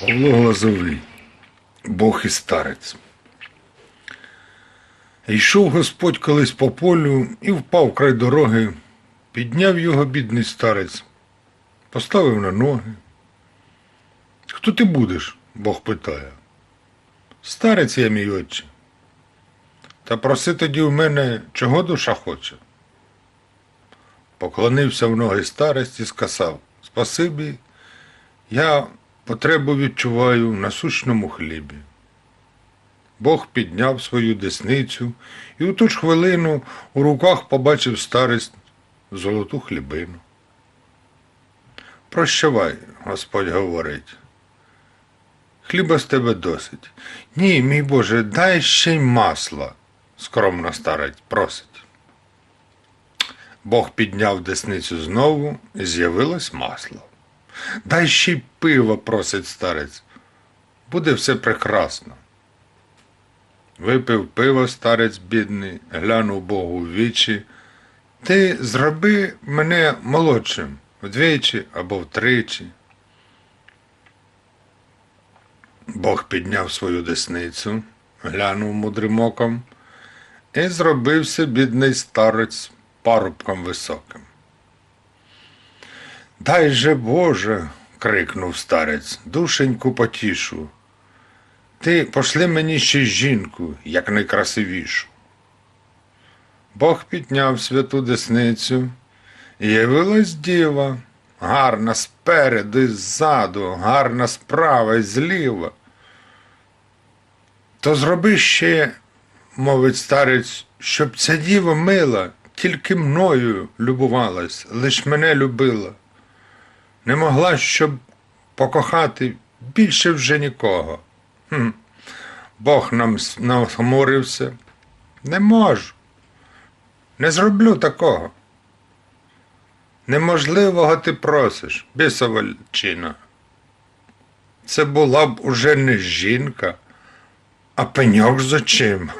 Павло Глазовий, Бог і старець. Йшов Господь колись по полю і впав край дороги, підняв його бідний старець, поставив на ноги. Хто ти будеш? Бог питає. Старець я мій отче. Та проси тоді у мене, чого душа хоче. Поклонився в ноги старець і сказав Спасибі, я потребу відчуваю в насущному хлібі. Бог підняв свою десницю і у ту ж хвилину у руках побачив старець золоту хлібину. Прощавай, Господь говорить. Хліба з тебе досить. Ні, мій Боже, дай ще й масла, скромно старець просить. Бог підняв десницю знову і з'явилось масло. Дай ще й пива, просить старець. Буде все прекрасно. Випив пиво старець бідний, глянув Богу в вічі. Ти зроби мене молодшим вдвічі або втричі. Бог підняв свою десницю, глянув мудрим оком і зробився бідний старець парубком високим. Дай же Боже, крикнув старець, душеньку потішу. Ти пошли мені ще жінку, як найкрасивішу. Бог підняв святу десницю, явилась діва, гарна спереду і ззаду, гарна справа і зліва. То зроби ще, мовить старець, щоб ця діва мила, тільки мною любувалась, лиш мене любила. Не могла, щоб покохати більше вже нікого. Хм. Бог нам нахмурився. Не можу. Не зроблю такого. Неможливого ти просиш, бісова личина. Це була б уже не жінка, а пеньок з очима.